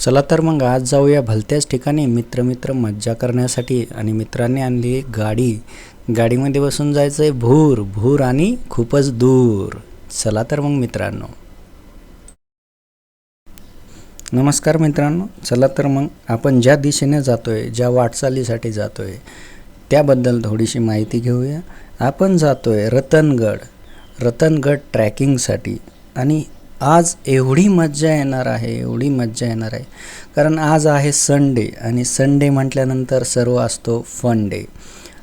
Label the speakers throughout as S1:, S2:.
S1: चला तर मग आज जाऊया भलत्याच ठिकाणी मित्र मित्र मज्जा करण्यासाठी आणि मित्रांनी आणली गाडी. गाडीमध्ये बसून जायचं आहे भूर भूर आणि खूपच दूर. चला तर मग मित्रांनो. नमस्कार मित्रांनो. चला तर मग आपण ज्या दिशेने जातो आहे ज्या वाटचालीसाठी जातो आहे त्याबद्दल थोडीशी माहिती घेऊया. आपण जातो आहे रतनगड. रतनगड ट्रॅकिंगसाठी आणि आज एवढी मज्जा येणार आहे एवढी मज्जा येणार आहे. कारण आज आहे संडे आणि संडे म्हटल्यानंतर सर्व असतो फन डे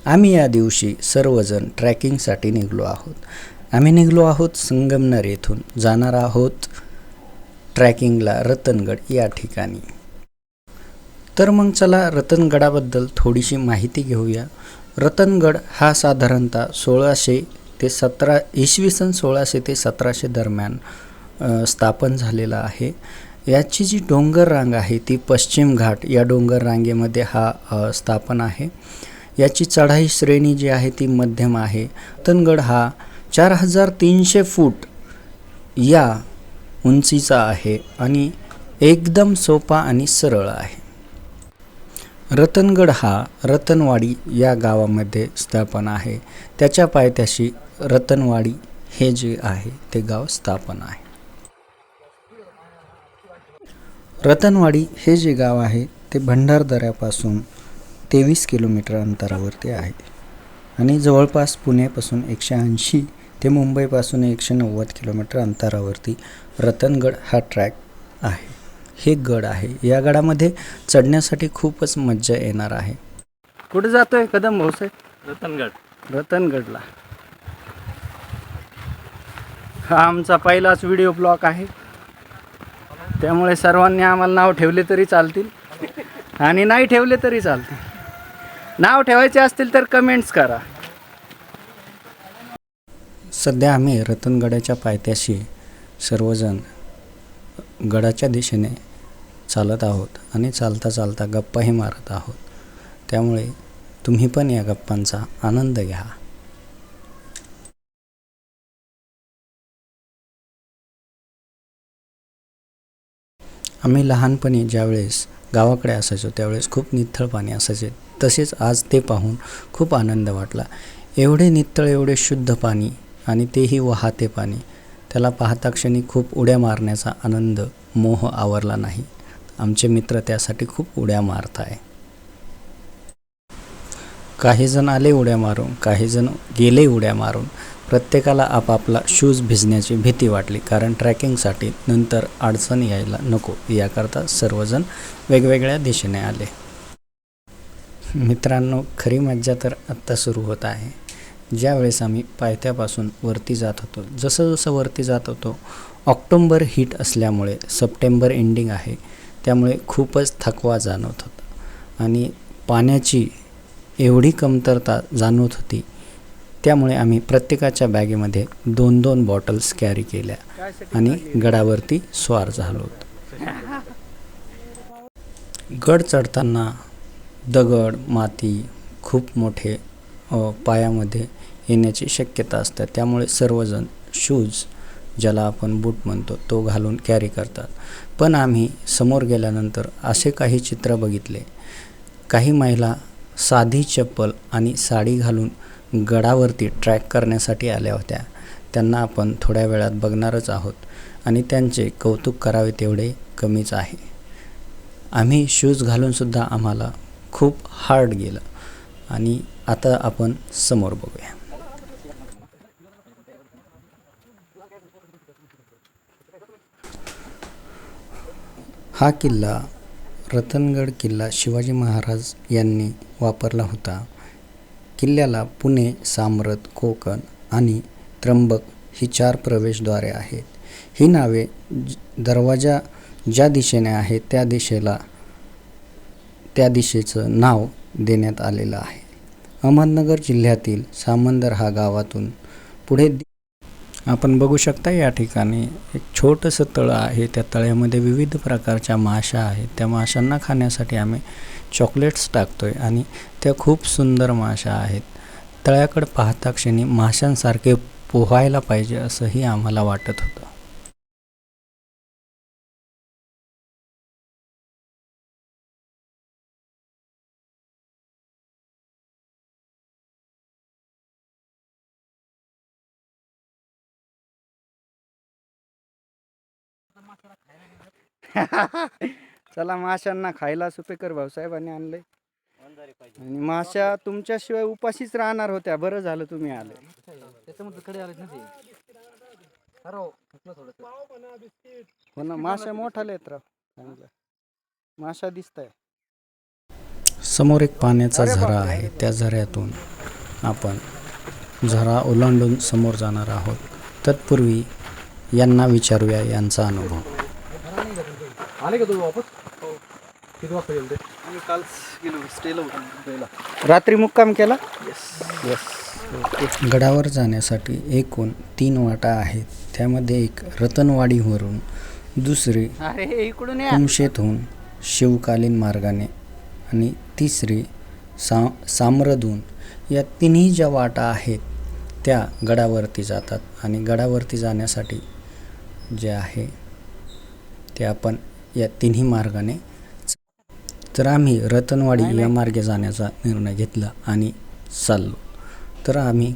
S1: आम्ही या दिवशी सर्वजण ट्रॅकिंगसाठी निघलो आहोत. आम्ही निघलो आहोत संगमनेर येथून. जाणार आहोत ट्रॅकिंगला रतनगड या ठिकाणी. तर मग चला रतनगडाबद्दल थोडीशी माहिती घेऊया. रतनगड हा साधारणतः सोळाशे ते सतरा इसवी सन सोळाशे ते सतराशे दरम्यान स्थापन झालेला आहे. याची जी डोंगर रांग आहे ती पश्चिम घाट या डोंगर रांगेमध्ये हा स्थापन आहे. याची चढाई श्रेणी जी आहे ती मध्यम आहे. रतनगड हा चार हजार तीनशे फूट या उंचीचा आहे आणि एकदम सोपा आणि सरळ आहे. रतनगड हा रतनवाडी या गावामध्ये स्थापन आहे. त्याच्या पायथ्याशी रतनवाडी हे जे आहे ते गाव स्थापन आहे. रतनवाडी हे जे गाव आहे ते भंडारदऱ्यापासून तेवीस किलोमीटर अंतरावरती आहे. आणि जवळपास पुण्यापासून एकशे ऐंशी ते मुंबईपासून एकशे नव्वद किलोमीटर अंतरावरती रतनगड हा ट्रॅक आहे. हे गड आहे. या गडामध्ये चढण्यासाठी खूपच मज्जा येणार आहे. कुठे जातोय कदम भाऊसाहेब
S2: रतनगड.
S1: रतनगडला. हा आमचा पहिलाच व्हिडिओ ब्लॉग आहे. त्यामुळे सर्वांनी आम्हाला नाव ठेवले तरी चालतील. आणि नाही ठेवले तरी चालतील. नाव ठेवायचे असतील तर कमेंट्स करा. सध्या आम्ही रतनगडाच्या पायथ्याशी सर्वजण गडाच्या दिशेने चालत आहोत आणि चालता चालता गप्पाही मारत आहोत. त्यामुळे तुम्ही पण या गप्पांचा आनंद घ्या. आम्ही लहानपणी ज्यावेळेस गावाकडे असायचो त्यावेळेस खूप निथळ पाणी असायचे. तसेच आज ते पाहून खूप आनंद वाटला. एवढे नितळ एवढे शुद्ध पाणी आणि तेही वाहते पाणी त्याला पाहता क्षणी खूप उड्या मारण्याचा आनंद मोह आवरला नाही. आमचे मित्र त्यासाठी खूप उड्या मारत आहे. काही जण आले उड्या मारून काही जण गेले उड्या मारून. प्रत्येकाला आपापला शूज भिजण्याची भीती वाटली कारण ट्रॅकिंगसाठी नंतर अडचण यायला नको. याकरता सर्वजण वेगवेगळ्या दिशेने आले. मित्रांनो खरी मज्जा तर आत्ता सुरू होत आहे. ज्यावेळेस आम्ही पायथ्यापासून वरती जात होतो जसं जसं वरती जात होतो ऑक्टोंबर हीट असल्यामुळे सप्टेंबर एंडिंग आहे त्यामुळे खूपच थकवा जाणवत होता. आणि पाण्याची एवढी कमतरता जाणवत होती त्यामुळे आम्ही प्रत्येकाच्या बॅगेमध्ये दोन दोन बॉटल्स कॅरी केल्या आणि गडावरती स्वार झालो गड चढताना दगड माती खूप मोठे पायामध्ये येण्याची शक्यता असते. त्यामुळे सर्वजण शूज ज्याला आपण बूट म्हणतो तो घालून कॅरी करतात. पण आम्ही समोर गेल्यानंतर असे काही चित्र बघितले. काही महिला साधी चप्पल आणि साडी घालून गडावरती ट्रॅक करण्यासाठी आल्या होत्या. त्यांना आपण थोड्या वेळात बघणारच आहोत आणि त्यांचे कौतुक करावे तेवढे कमीच आहे. आम्ही शूज घालूनसुद्धा आम्हाला खूप हार्ड गेलं. आणि आता आपण समोर बघूया. हा किल्ला रतनगड किल्ला शिवाजी महाराज यांनी वापरला होता. किल्ल्याला पुणे सामरत कोकण आणि त्र्यंबक ही चार प्रवेशद्वारे आहेत. ही नावे ज- दरवाजा ज्या दिशेने आहे त्या दिशेला त्या दिशेचं नाव देण्यात आलेलं आहे. अहमदनगर जिल्ह्यातील सामंदर हा गावातून पुढे आपण बघू शकता या ठिकाणी एक छोटंसं तळं आहे. त्या तळ्यामध्ये विविध प्रकारच्या माशा आहेत. त्या माशांना खाण्यासाठी आम्ही चॉकलेट्स टाकतो आहे आणि त्या खूप सुंदर माशा आहेत. तळ्याकडे पाहता क्षणी माशांसारखे पोहायला पाहिजे असंही आम्हाला वाटत होतं. चला माशांना खायला सुपेकर भाऊसाहेबांनी आणले आणि माशा तुमच्याशिवाय उपाशीच राहणार होत्या. बरं झालं तुम्ही आले.
S2: त्याच्यामध्ये कडे ते.
S1: हो ना माशा मोठा लेत राव. चांगलं माशा दिसत समोर एक पाण्याचा झरा आहे. त्या झऱ्यातून आपण झरा ओलांडून समोर जाणार आहोत. तत्पूर्वी यांना विचारूया यांचा अनुभव.
S2: आले का तुम्ही वापस? किती वाजता गेले ते
S3: आम्ही काल गेलो स्टेला होतो.
S1: रात्री मुक्काम केला? गडावर जाण्यासाठी एकूण तीन वाटा आहेत. त्यामध्ये एक रतनवाडीवरून दुसरी
S3: अरे इकडून
S1: कुमशेतहून शिवकालीन मार्गाने आणि तिसरी सा साम्रदून या तिन्ही ज्या वाटा आहेत त्या गडावरती जातात आणि गडावरती जाण्यासाठी जे आहे ते आपण या तिन्ही मार्गाने तर आम्ही रतनवाडी या मार्गे जाण्याचा निर्णय घेतला आणि चाललो. तर आम्ही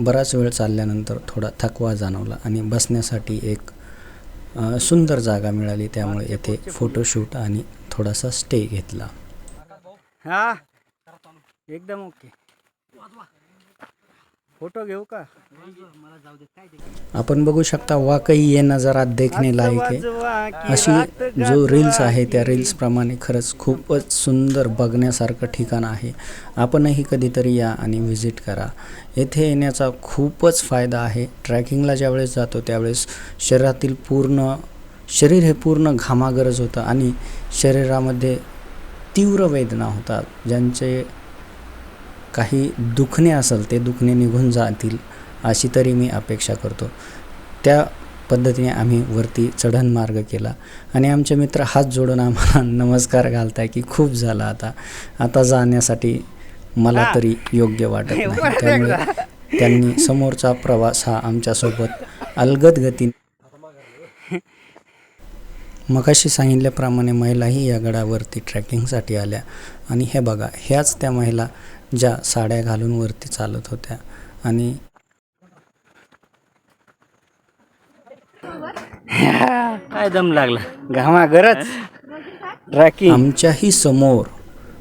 S1: बराच वेळ चालल्यानंतर थोडा थकवा जाणवला आणि बसण्यासाठी एक सुंदर जागा मिळाली. त्यामुळे येथे फोटोशूट आणि थोडासा स्टे घेतला. हा? एकदम ओके फोटो घेऊ का? आपण बघू शकता वाकई ये नजारा देखने लायक आहे. अशी जो रील्स आहे त्या रील्स प्रमाणे खरंच खूपच सुंदर बघण्यासारखं ठिकाण आहे. आपणही कधीतरी या आणि व्हिजिट करा. येथे येण्याचा खूपच फायदा आहे. ट्रॅकिंगला ज्यावेळेस जातो त्यावेळेस शरीरातील पूर्ण शरीर हे पूर्ण घामागरज होतं आणि शरीरामध्ये तीव्र वेदना होतात. ज्यांचे काही दुखणे असेल ते दुखणे निघून जातील अशी तरी मी अपेक्षा करतो. त्या पद्धतीने आम्ही वरती चढण मार्ग केला. आणि आमचे मित्र हात जोडून आम्हाला नमस्कार घालताय की खूप झाला आता. आता जाण्यासाठी मला तरी योग्य वाटत नाही. त्यामुळे त्यांनी समोरचा प्रवास हा आमच्यासोबत अलगद गतीने मगाशी सांगितल्याप्रमाणे महिलाही या गडावरती ट्रॅकिंगसाठी आल्या. आणि हे बघा ह्याच त्या महिला ज्या साड्या घालून वरती चालत होत्या. आणि
S3: काय दम लागला?
S1: घामा गरज? ट्रॅकिंग आमच्याही समोर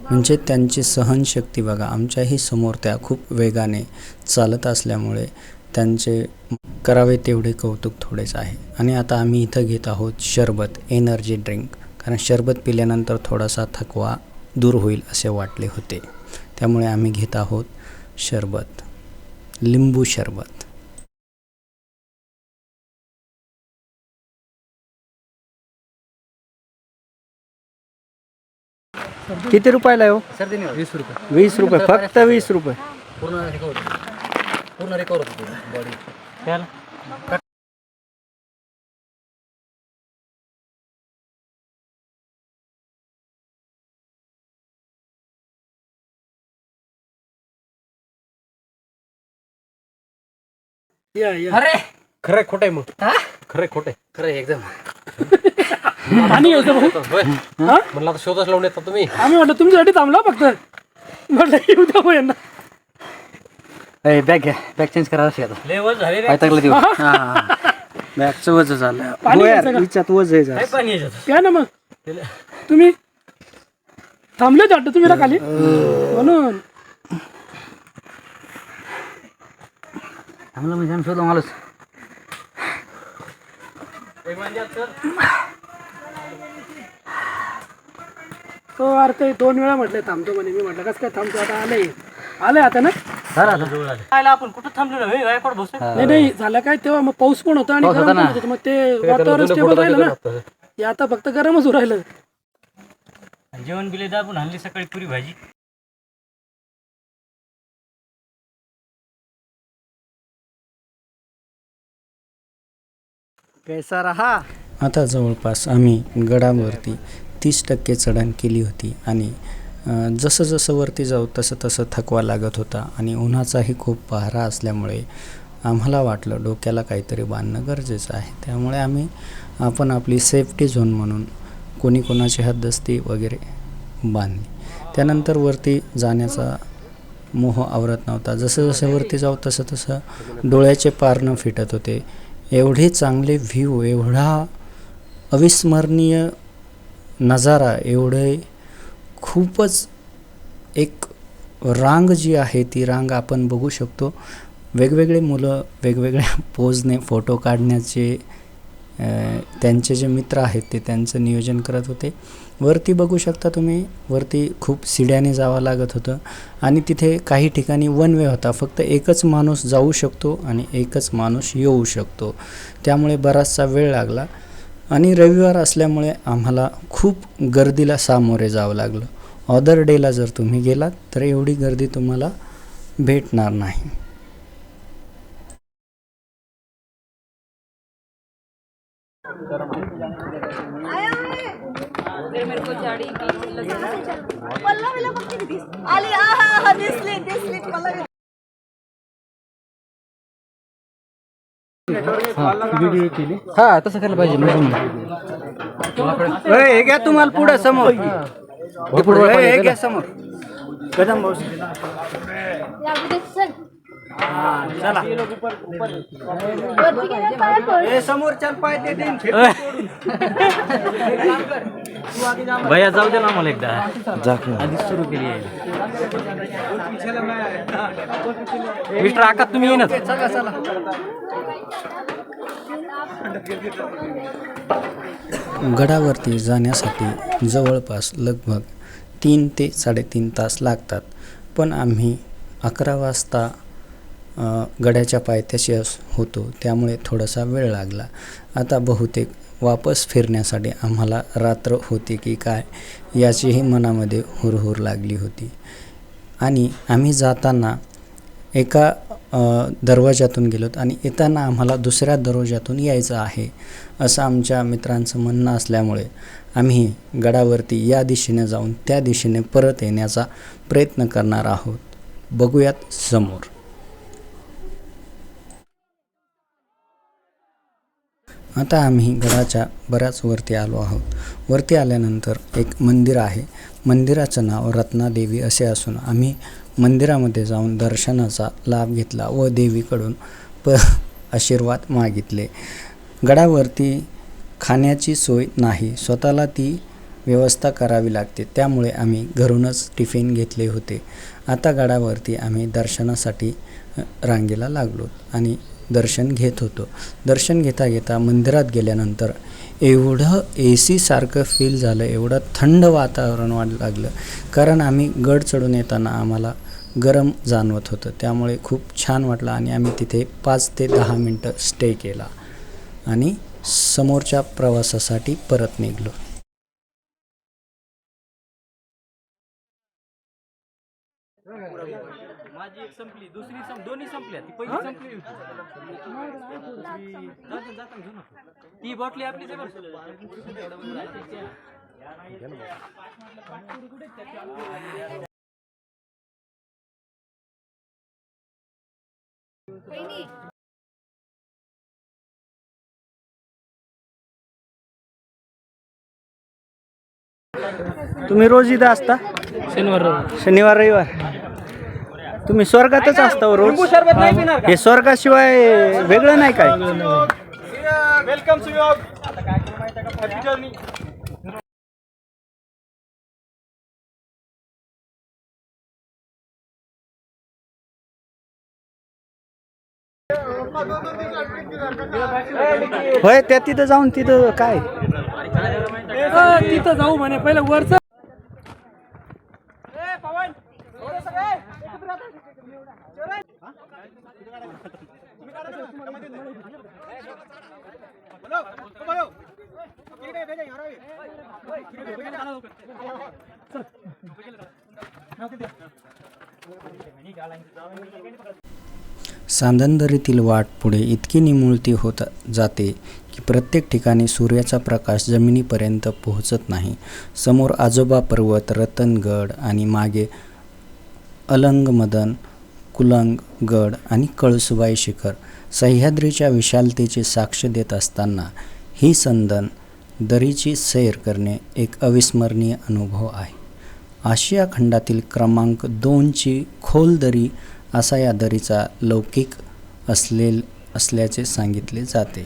S1: म्हणजे त्यांची सहनशक्ती बघा आमच्याही समोर त्या खूप वेगाने चालत असल्यामुळे त्यांचे करावे तेवढे कौतुक थोडेच आहे. आणि आता आम्ही इथं घेत आहोत शरबत एनर्जी ड्रिंक कारण शरबत पिल्यानंतर थोडासा थकवा दूर होईल असे वाटले होते. त्यामुळे आम्ही घेत आहोत शरबत लिंबू शरबत. किती रुपयाला आहे हो?
S2: नाही वीस रुपये.
S1: वीस रुपये फक्त वीस रुपये.
S2: पूर्ण रिकवर पूर्ण रिकवर होतो. बॉडी अरे!
S3: खरं खोट आहे मग. खरं खोट आहे.
S2: खरं आहे एकदम.
S4: पाणी घ्यायचं भाऊ.
S3: होय. म्हणलं आता शोधच लावून येतात तुम्ही.
S4: आम्ही म्हटलं तुमच्यासाठी थांबला फक्त. म्हटलं येऊ द्या यांना.
S2: बॅग घ्या. बॅग चेंज करा अशी आता
S3: लेवल झाले
S2: काय टाकलं देऊ
S1: बॅगचं वज झालं.
S4: पाणी
S1: हो
S4: घ्यायचं का?
S1: हिच्यात वज आहे जरा.
S3: पाणी याच्यात
S4: काय ना मग. तुम्ही थांबलेच वाटतं तुम्ही ना खाली? म्हणून.
S2: थांबलं म्हणजे आम्ही शोधून आलोच.
S4: तो अरे ते दोन वेळा म्हटलं थांबतो म्हणे. मी म्हटलं कसं काय थांबतो? आता आले. आले आता ना?
S3: आपण कुठं थांबलेलो? हे गायकवाड
S4: नाही नाही झालं काय तेव्हा? मग पाऊस पण होता आणि
S2: पाऊस
S4: गरम
S2: होता
S4: पण
S2: ना.
S4: होतं. मग ते वातावरण स्टेबल राहिलं ना. हे आता फक्त गरमच होऊ राहिलं.
S3: जेवण बिले दाबून आणली सकाळी पुरी भाजी.
S1: कैसा रहा? आता जवळपास आम्ही गडावरती तीस टक्के चढण केली होती आणि जसं जसं वरती जाऊ तसं तसं थकवा लागत होता आणि उन्हाचाही खूप पहारा असल्यामुळे आम्हाला वाटलं डोक्याला काहीतरी बांधणं गरजेचं आहे. त्यामुळे आम्ही आपण आपली सेफ्टी झोन म्हणून कोणी कोणाची हद्दस्ती वगैरे बांधली. त्यानंतर वरती जाण्याचा मोह आवरत नव्हता. जसं जसं वरती जाऊ तसं तसं डोळ्याचे पारणं फिटत होते. एवढे चांगले व्ह्यू एवढा अविस्मरणीय नजारा एवढे खूपच एक रांग जी आहे ती रांग आपण बघू शकतो. वेगवेगळे मुलं वेगवेगळ्या पोजने फोटो काढण्याचे त्यांचे जे मित्र आहेत ते त्यांचं नियोजन करत होते. वरती बघू शकता तुम्ही. वरती खूप शिड्याने जावं लागत होतं. आणि तिथे काही ठिकाणी वन वे होता. फक्त एकच माणूस जाऊ शकतो आणि एकच माणूस येऊ शकतो. त्यामुळे बराचसा वेळ लागला. आणि रविवार असल्यामुळे आम्हाला खूप गर्दीला सामोरे जावं लागलं. ऑदर डेला जर तुम्ही गेलात तर एवढी गर्दी तुम्हाला भेटणार नाही.
S5: पल्लवीला बघ किती दिस आली हा हा हा दिसली दिसली पल्लवी
S2: हा तसं करायला पाहिजे म्हणजे
S1: हे घ्या तुम्हाला पुढे समोर. हे. घ्या समोर. कदम हे समोर चाल पाय ते
S3: भैया जाऊ दे ना मला एकदा. आधीच सुरू केली आहे. मिस्टर आकात तुम्ही येणार?
S1: चला चला. गडावरती जाण्यासाठी जवळपास लगभग तीन ते साडेतीन तास लागतात. पण आम्ही अकरा वाजता गडाच्या पायथ्याशी अस होतो. त्यामुळे थोडासा वेळ लागला. आता बहुतेक वापस फिरण्यासाठी आम्हाला रात्र होती की काय याचीही मनामध्ये हुरहुर लागली होती. आणि आम्ही जाताना एका अ, दरवाजातून गेलोत आणि येताना आम्हाला दुसऱ्या दरवाजातून यायचं आहे असं आमच्या मित्रांचं म्हणणं असल्यामुळे आम्ही गडावरती या दिशेने जाऊन त्या दिशेने परत येण्याचा प्रयत्न करणार आहोत. बघूयात समोर. आता आम्ही गडाच्या बऱ्याच वरती आलो आहोत. वरती आल्यानंतर एक मंदिर आहे. मंदिराचं नाव रत्नादेवी असे असून आम्ही मंदिरामध्ये जाऊन दर्शनाचा लाभ घेतला व देवीकडून प आशीर्वाद मागितले. गडावरती खाण्याची सोय नाही. स्वतःला ती व्यवस्था करावी लागते. त्यामुळे आम्ही घरूनच टिफिन घेतले होते. आता गडावरती आम्ही दर्शनासाठी रांगेला लागलो आणि दर्शन घेत होतो. दर्शन घेता घेता मंदिरात गेल्यानंतर एवढं ए सीसारखं फील झालं एवढं थंड वातावरण वाढ लागलं. कारण आम्ही गड चढून येताना आम्हाला गरम जाणवत होतं. त्यामुळे खूप छान वाटलं आणि आम्ही तिथे पाच ते दहा मिनटं स्टे केला आणि समोरच्या प्रवासासाठी परत निघलो.
S3: संपली दुसरी संप दोन्ही संपल्या ती पहिली संपली होती. जाता जाता घेऊ ना ती बॉटली आपली जवळ.
S1: तुम्ही रोज इथं असता?
S2: शनिवार
S1: शनिवार रविवार. तुम्ही स्वर्गातच असता हो रोज. हे. स्वर्गाशिवाय वेगळं नाही काय? होय त्या तिथं जाऊन तिथं काय?
S4: तिथं जाऊ म्हणे पहिलं वरचं.
S1: सांदनदरीतील वाट पुढे इतकी निमुळती होत जाते की प्रत्येक ठिकाणी सूर्याचा प्रकाश जमिनीपर्यंत पोहोचत नाही. समोर आजोबा पर्वत रतनगड आणि मागे अलंगमदन कुलंग गड आणि कळसुबाई शिखर सह्याद्रीच्या विशालतेची साक्ष देत असताना ही संदन दरीची सैर करणे एक अविस्मरणीय अनुभव आहे. आशिया खंडातील क्रमांक दोनची खोल दरी असा या दरीचा लौकिक असलेल असल्याचे सांगितले जाते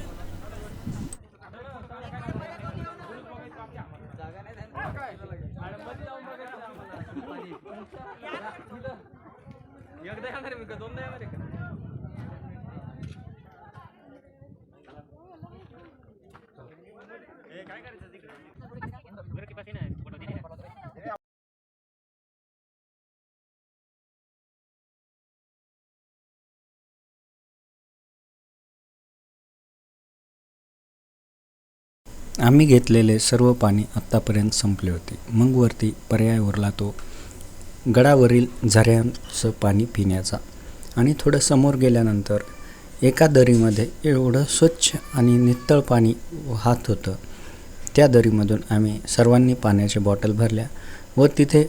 S3: एकदा येणार आहे मी का दोनदा येणार आहे का
S1: आम्ही घेतलेले सर्व पाणी आत्तापर्यंत संपले होते. मग वरती पर्याय उरला तो गडावरील झऱ्यांचं पाणी पिण्याचा. आणि थोडं समोर गेल्यानंतर एका दरीमध्ये एवढं स्वच्छ आणि नितळ पाणी वाहत होतं. त्या दरीमधून आम्ही सर्वांनी पाण्याच्या बॉटल भरल्या व तिथे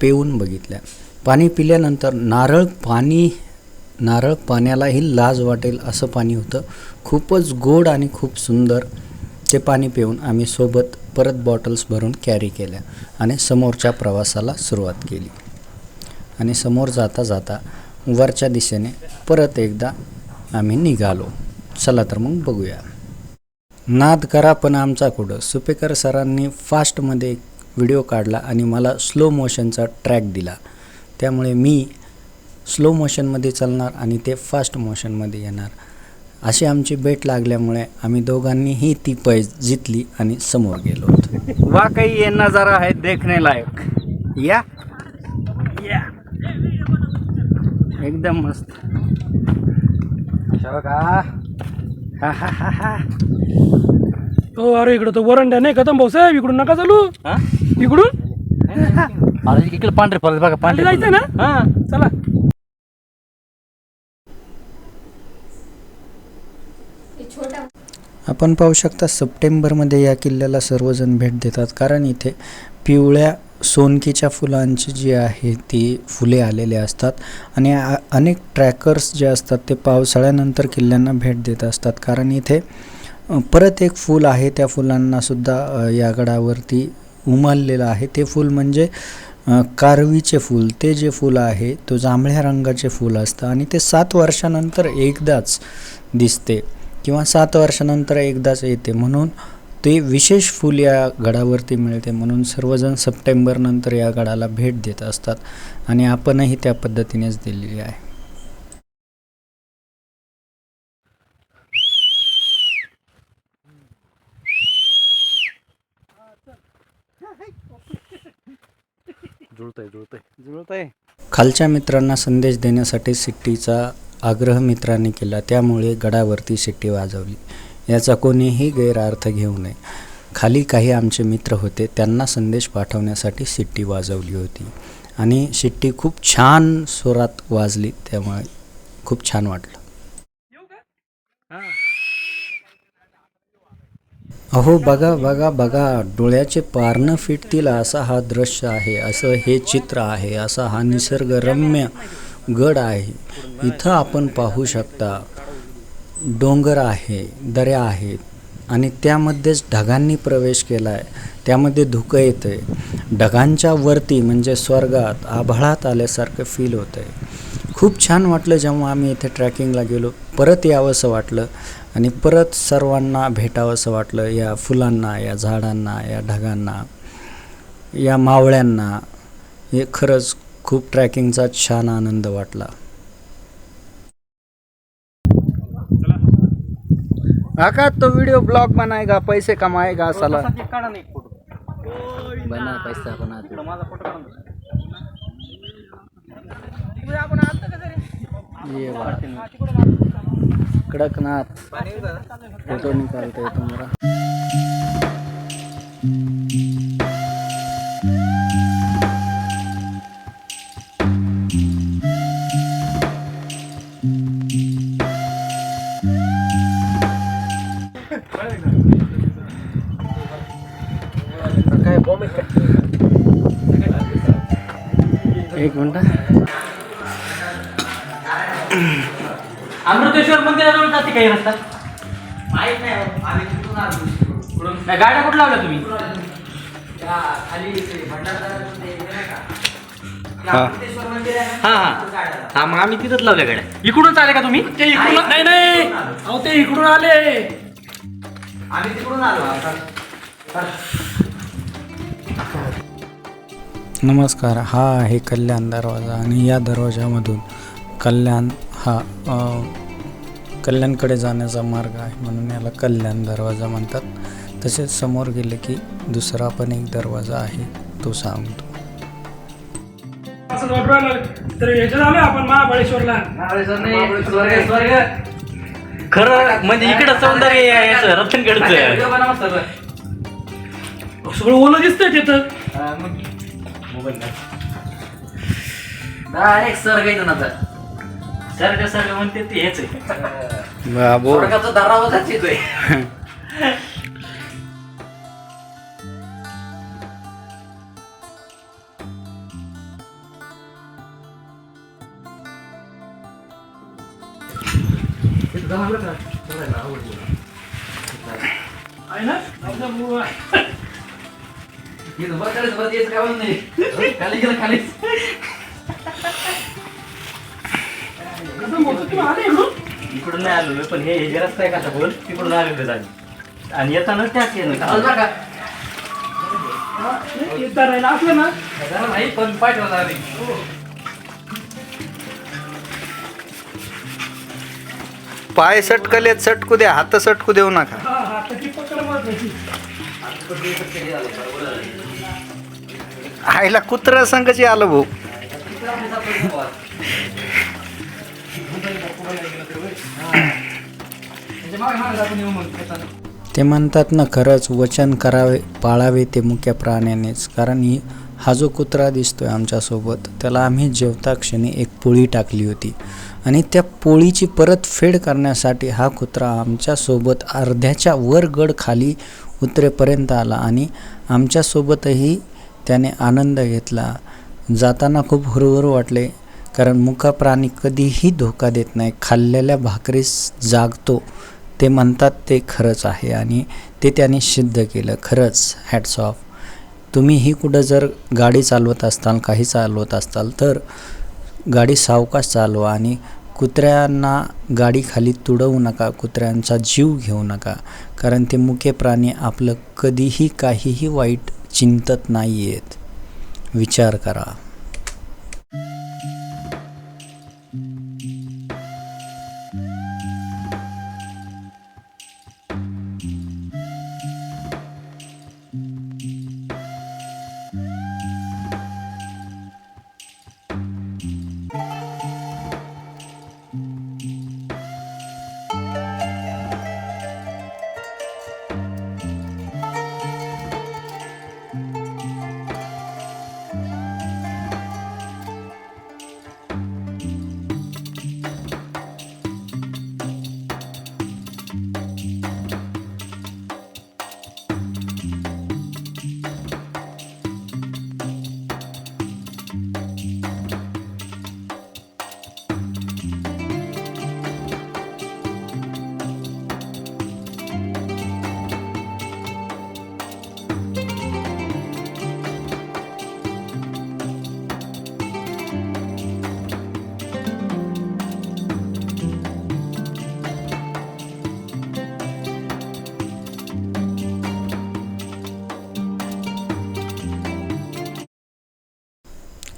S1: पेऊन बघितल्या. पाणी पिल्यानंतर नारळ पाणी नारळ पाण्यालाही लाज वाटेल असं पाणी होतं. खूपच गोड आणि खूप सुंदर ते पाणी पिऊन आम्ही सोबत परत बॉटल्स भरून कॅरी केल्या आणि समोरच्या प्रवासाला सुरुवात केली. आणि समोर जाता जाता वरच्या दिशेने परत एकदा आम्ही निघालो. चला तर मग बघूया. नाद करा पण आमचा कुठं. सुपेकर सरांनी फास्टमध्ये एक व्हिडिओ काढला आणि मला स्लो मोशनचा ट्रॅक दिला. त्यामुळे मी स्लो मोशनमध्ये चालणार आणि ते फास्ट मोशनमध्ये येणार. अशी आमची बेट लागल्यामुळे आम्ही दोघांनीही ती पैज जितली आणि समोर गेलो होतो. वाकई ये नजारा है देखने लायक. या. या. एकदम मस्त. बघा हा हा हा हा
S4: हो अरे इकडं तो वरंड्या नाही कदम भाऊसाहेब इकडून नका चालू. इकडून?
S2: अरे इकडे पांढरे परत बघा
S4: पांढरे जायचंय ना?
S2: हा
S4: चला.
S1: आपण पाहू शकता सप्टेंबरमध्ये या किल्ल्याला सर्वजण भेट देतात कारण इथे पिवळ्या सोनकीच्या फुलांची जी आहे ती फुले आलेली असतात. आणि अनेक ट्रॅकर्स जे असतात ते पावसाळ्यानंतर किल्ल्यांना भेट देत असतात. कारण इथे परत एक फूल आहे त्या फुलांनासुद्धा या गडावरती उमललेलं आहे. ते फूल म्हणजे कारवीचे फूल. ते जे फूल आहे तो जांभळ्या रंगाचे फूल असतं. आणि ते सात वर्षानंतर एकदाच दिसते किंवा सात वर्षानंतर एकदाच येते. म्हणून ते विशेष फूल या गडावरती मिळते म्हणून सर्वजण सप्टेंबरनंतर या गडाला भेट देत असतात आणि आपणही त्या पद्धतीनेच दिलेली आहे. खालच्या मित्रांना संदेश देण्यासाठी सिट्टीचा आग्रह मित्रांनी केला त्यामुळे गडावरती शिट्टी वाजवली. याचा कोणीही गैरअर्थ घेऊ नये. खाली काही आमचे मित्र होते त्यांना संदेश पाठवण्यासाठी शिट्टी वाजवली होती. आणि शिट्टी खूप छान स्वरात वाजली त्यामुळे खूप छान वाटलं. अहो बघा बघा बघा डोळ्याचे पारणं फिटतील असा हा दृश्य आहे असं हे चित्र आहे असा हा निसर्गरम्य गड आहे. इथं आपण पाहू शकता डोंगर आहे दऱ्या आहेत आणि त्यामध्येच ढगांनी प्रवेश केला आहे त्यामध्ये धुकं येतं आहे ढगांच्या वरती म्हणजे स्वर्गात आभाळात आल्यासारखं फील होतं आहे खूप छान वाटलं जेव्हा आम्ही इथे ट्रॅकिंगला गेलो. परत यावंसं वाटलं आणि परत सर्वांना भेटावंसं वाटलं या फुलांना या झाडांना या ढगांना या मावळ्यांना. हे खरंच खूप ट्रॅकिंगचा छान आनंद वाटला. काका तो व्हिडिओ ब्लॉग बनाएगा पैसे कमाएगा साला.
S3: काढा फोटो
S2: बना पैसा बना
S3: माझा फोटो काढा ना.
S1: ये बात कड़कनाथ. फोटो निकालते हैं मिनट.
S3: अमृतेश्वर मंदिराजवळ जाते काही रस्ता?
S6: माहीत नाही हो. आम्ही तिकडून आलो? दुसरीकडून.
S3: नाही, गाड्या कुठं लावल्या तुम्ही?
S6: त्या खाली ते भंडारदऱ्यातून ते हे नाही का? ते
S1: हा.
S6: अमृतेश्वर मंदिर आहे ना,
S3: हा हा.
S6: गाड्या.
S3: हा मग आम्ही तिथंच लावल्या गाड्या. इकडूनच आले का तुम्ही? ते इकडून
S4: नाही नाही. अहो ते इकडून आले.
S6: आम्ही तिकडून आलो
S1: नमस्कार हा आहे कल्याण दरवाजा आणि या दरवाजामधून कल्याण हा अ, कल्याणकडे जाण्याचा मार्ग आहे म्हणून याला कल्याण दरवाजा म्हणतात तसेच समोर गेले की दुसरा पण एक दरवाजा आहे तो सांगतो
S4: तर याच्यात आलो आपण महाबळेश्वरला
S3: खरं म्हणजे इकडं सौंदर्य आहे याचं रतनगडचं
S4: सगळं ओलं दिसतंय तिथं
S6: डायरेक्ट स्वर्ग येतो ना तर
S3: स्वर्ग स्वर्ग म्हणते ते हेच आहे.
S1: बाबू
S6: स्वर्गाचा दरावाजाच येतोय खाली गेलं खाली
S4: इकडून?
S3: इकडून नाही आलो मी, पण हे हे रस्ता आहे का बोल तिकडून आलेलो आम्ही. आणि येताना त्याच येणं
S6: आज बरं का?
S4: नाही, येता राहिला असलं ना
S6: नाही पण पाठवला आम्ही
S1: पाय सटकले सटकू द्या हात सटकू देऊ नका. आईला कुत्रा संघाची आलं भाऊ. ते म्हणतात ना खरंच वचन करावे पाळावे ते मुख्य प्राण्यानेच. कारण ही हा जो कुत्रा दिसतोय आमच्यासोबत त्याला आम्ही जेवता क्षणी एक पोळी टाकली होती. आणि त्या पोळीची परतफेड करण्यासाठी हा कुत्रा आमच्यासोबत अर्ध्याच्या वर गड खाली उतरेपर्यंत आला. आणि आमच्यासोबतही त्याने आनंद घेतला. जाताना खूप हुरहुर वाटले कारण मुका प्राणी कधीही धोका देत नाही. खाल्लेल्या भाकरीस जागतो. ते म्हणतात ते खरंच आहे आणि ते त्याने सिद्ध केलं. खरंच हॅट्स ऑफ तुम्हीही कुठं जर गाडी चालवत असताल काही चालवत असताल तर गाडी सावकाश चालवा आणि कुत्र्यांना गाडीखाली तुडवू नका कुत्र्यांचा जीव घेऊ नका कारण ते मुके प्राणी आपलं कधीही काहीही वाईट चिंतत नाही आहेत विचार करा.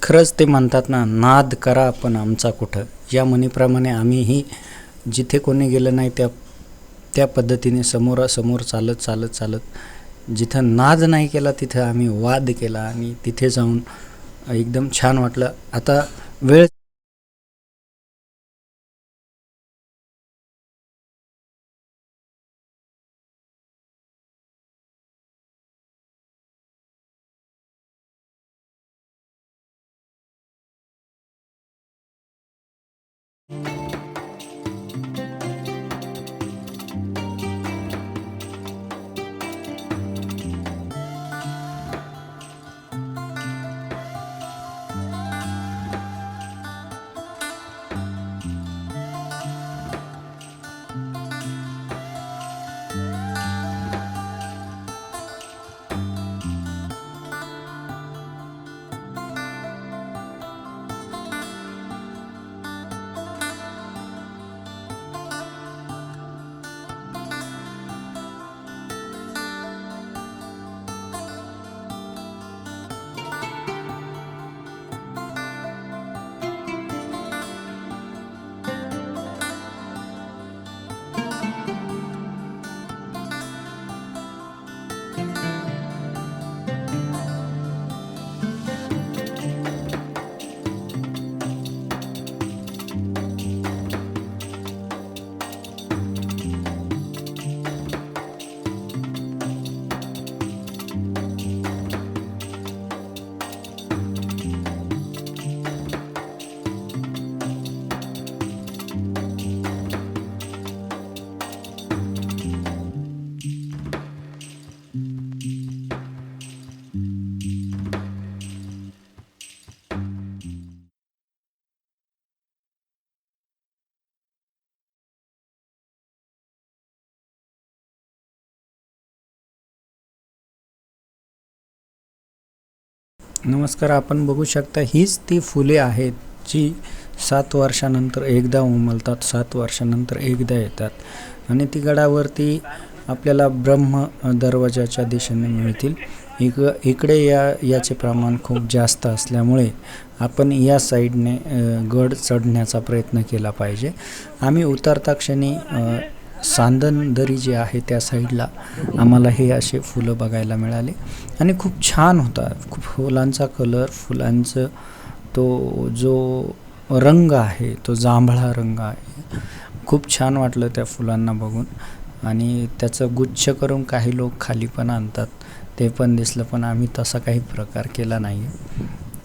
S1: खरंच ते म्हणतात ना नाद करा पण आमचा कुठं? या म्हणीप्रमाणे आम्हीही जिथे कोणी गेलं नाही त्या त्या पद्धतीने समोरासमोर चालत चालत चालत जिथं नाद नाही केला तिथं आम्ही वाद केला आणि तिथे जाऊन एकदम छान वाटलं. आता वेळ नमस्कार आपण बघू शकता हीच ती फुले आहेत जी सात वर्षानंतर एकदा उमलतात सात वर्षानंतर एकदा येतात आणि ती गडावरती आपल्याला ब्रह्म दरवाजाच्या दिशेने मिळतील. इक इकडे या याचे प्रमाण खूप जास्त असल्यामुळे आपण या साईडने गड चढण्याचा प्रयत्न केला पाहिजे. आम्ही उतरता क्षणी सांदन दरी जी आहे त्या साईडला आम्हाला हे असे फुलं बघायला मिळाले. आणि खूप छान होता. खूप फुलांचा कलर फुलांचं तो जो रंग आहे तो जांभळा रंग आहे. खूप छान वाटलं त्या फुलांना बघून. आणि त्याचं गुच्छ करून काही लोक खाली पण आणतात. ते पण दिसलं पण आम्ही तसा काही प्रकार केला नाही.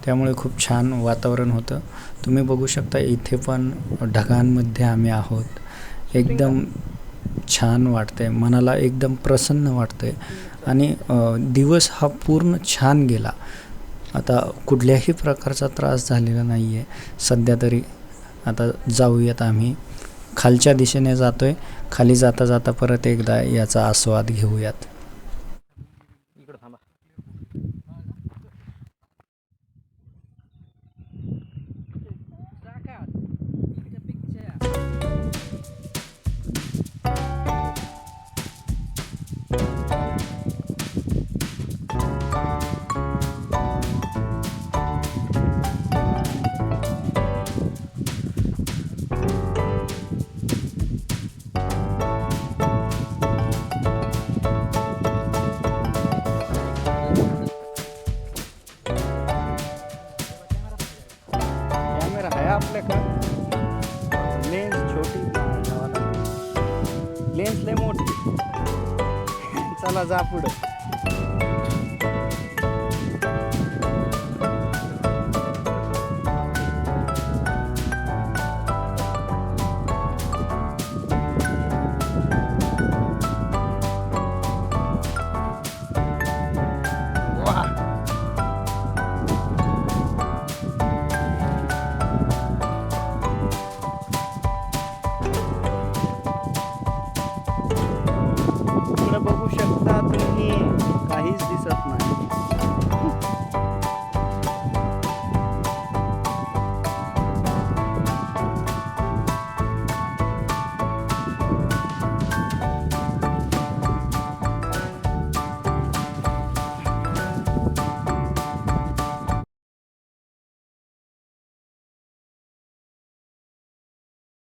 S1: त्यामुळे खूप छान वातावरण होतं. तुम्ही बघू शकता इथे पण ढगांमध्ये आम्ही आहोत. एकदम छान वाटते मनाला एकदम प्रसन्न वाटते आणि दिवस हा पूर्ण छान गेला. आता कुठल्याही प्रकारचा त्रास झालेला नाही आहे सध्या तरी आता जाऊयात आम्ही. खालच्या दिशेने जातो आहे खाली जाता जाता परत एकदा याचा आस्वाद घेऊयात. ഫുഡ്